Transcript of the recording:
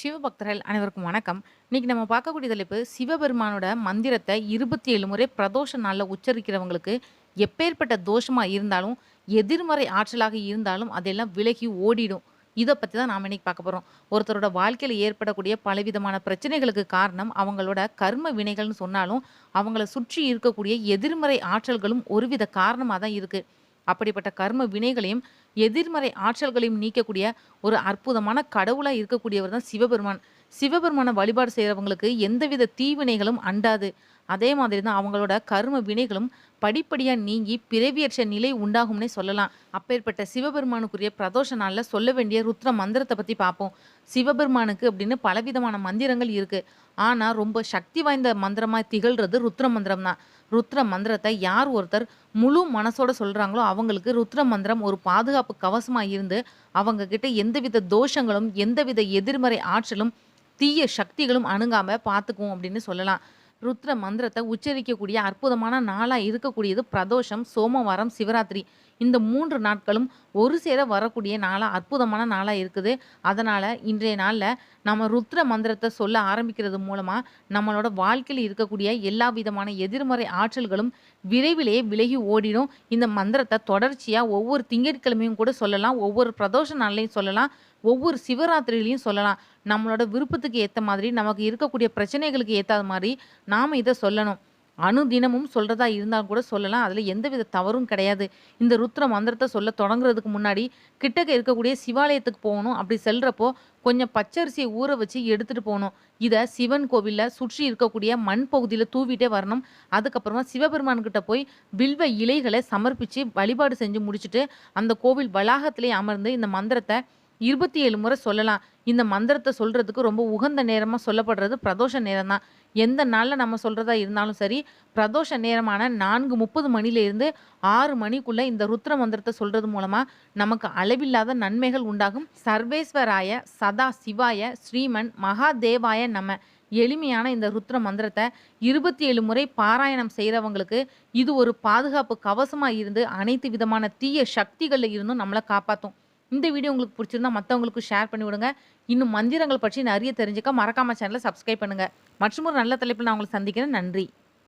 சிவபக்தர்கள் அனைவருக்கும் வணக்கம். இன்னைக்கு நம்ம பார்க்கக்கூடிய தலைப்பு சிவபெருமானோட மந்திரத்தை இருபத்தி ஏழு முறை பிரதோஷ நாளில் உச்சரிக்கிறவங்களுக்கு எப்பேற்பட்ட தோஷமாக இருந்தாலும் எதிர்மறை ஆற்றலாக இருந்தாலும் அதெல்லாம் விலகி ஓடிடும். இதை பற்றி தான் நாம் இன்னைக்கு பார்க்க போகிறோம் ஒருத்தரோட வாழ்க்கையில் ஏற்படக்கூடிய பலவிதமான பிரச்சனைகளுக்கு காரணம் அவங்களோட கர்ம வினைகள்னு சொன்னாலும் அவங்கள சுற்றி இருக்கக்கூடிய எதிர்மறை ஆற்றல்களும் ஒருவித காரணமாக தான் இருக்குது அப்படிப்பட்ட கர்ம வினைகளையும் எதிர்மறை ஆற்றல்களையும் நீக்கக்கூடிய ஒரு அற்புதமான கடவுளாக இருக்கக்கூடியவர் தான் சிவபெருமான். சிவபெருமான வழிபாடு செய்கிறவங்களுக்கு எந்தவித தீவினைகளும் அண்டாது. அதே மாதிரி தான் அவங்களோட கர்ம வினைகளும் படிப்படியாக நீங்கி பிறவியற்ற நிலை உண்டாகும்னே சொல்லலாம். அப்பேற்பட்ட சிவபெருமானுக்குரிய பிரதோஷ நாளில் சொல்ல வேண்டிய ருத்ர மந்திரத்தை பற்றி பார்ப்போம் சிவபெருமானுக்கு அப்படின்னு பலவிதமான மந்திரங்கள் இருக்குது ஆனால் ரொம்ப சக்தி வாய்ந்த மந்திரமாக திகழ்கிறது ருத்ர மந்திரம் தான். ருத்ர மந்திரத்தை யார் ஒருத்தர் முழு மனசோட சொல்கிறாங்களோ அவங்களுக்கு ருத்ர மந்திரம் ஒரு பாதுகாப்பு கவசமாக இருந்து அவங்க கிட்ட எந்தவித தோஷங்களும் எந்தவித எதிர்மறை ஆற்றலும் தீய சக்திகளும் அணுகாமல் பார்த்துக்குவோம் அப்படின்னு சொல்லலாம். ருத்ர மந்திரத்தை உச்சரிக்கக்கூடிய அற்புதமான நாளாக இருக்கக்கூடியது பிரதோஷம் சோமவாரம் சிவராத்திரி. இந்த மூன்று நாட்களும் ஒரு சேர வரக்கூடிய நாளாக அற்புதமான நாளாக இருக்குது. அதனால் இன்றைய நாளில் நம்ம ருத்ர மந்திரத்தை சொல்ல ஆரம்பிக்கிறது மூலமாக நம்மளோட வாழ்க்கையில் இருக்கக்கூடிய எல்லா விதமான எதிர்மறை ஆற்றல்களும் விரைவிலேயே விலகி ஓடிடும். இந்த மந்திரத்தை தொடர்ச்சியாக ஒவ்வொரு திங்கட்கிழமையும் கூட சொல்லலாம் ஒவ்வொரு பிரதோஷ நாள்லையும் சொல்லலாம் ஒவ்வொரு சிவராத்திரிலையும் சொல்லலாம். நம்மளோட விருப்பத்துக்கு ஏற்ற மாதிரி நமக்கு இருக்கக்கூடிய பிரச்சனைகளுக்கு ஏற்ற மாதிரி நாம் இதை சொல்லணும். அணுதினமும் சொல்கிறதா இருந்தால் கூட சொல்லலாம். அதில் எந்தவித தவறும் கிடையாது. இந்த ருத்ர மந்திரத்தை சொல்ல தொடங்குறதுக்கு முன்னாடி கிட்டக்க இருக்கக்கூடிய சிவாலயத்துக்கு போகணும். அப்படி செல்றப்போ கொஞ்சம் பச்சரிசியை ஊற வச்சு எடுத்துகிட்டு போகணும். இதை சிவன் கோவிலில் சுற்றி இருக்கக்கூடிய மண் பகுதியில் தூவிட்டே வரணும். அதுக்கப்புறமா சிவபெருமான்கிட்ட போய் வில்வ இலைகளை சமர்ப்பித்து வழிபாடு செஞ்சு முடிச்சுட்டு அந்த கோவில் வளாகத்திலே அமர்ந்து இந்த மந்திரத்தை இருபத்தி ஏழு முறை சொல்லலாம். இந்த மந்திரத்தை சொல்கிறதுக்கு ரொம்ப உகந்த நேரமாக சொல்லப்படுறது பிரதோஷ நேரம் தான் எந்த நாளில் நம்ம சொல்கிறதா இருந்தாலும் சரி பிரதோஷ நேரமான நான்கு முப்பது மணிலேருந்து ஆறு மணிக்குள்ளே இந்த ருத்ர மந்திரத்தை சொல்கிறது மூலமாக நமக்கு அளவில்லாத நன்மைகள் உண்டாகும். சர்வேஸ்வராய சதா சிவாய ஸ்ரீமன் மகாதேவாய நம்ம எளிமையான இந்த ருத்ர மந்திரத்தை இருபத்தி ஏழு முறை பாராயணம் செய்கிறவங்களுக்கு இது ஒரு பாதுகாப்பு கவசமாக இருந்து அனைத்து விதமான தீய சக்திகளில் இருந்தும் நம்மளை காப்பாற்றும் இந்த வீடியோ உங்களுக்கு பிடிச்சிருந்தா மற்றவங்களுக்கு ஷேர் பண்ணி விடுங்க. இன்னும் மந்திரங்கள் பற்றி நிறைய தெரிஞ்சுக்க மறக்காம சேனலை சப்ஸ்கிரைப் பண்ணுங்கள் மற்றும் ஒரு நல்ல தலைப்பில் நான் உங்களை சந்திக்கிறேன். நன்றி.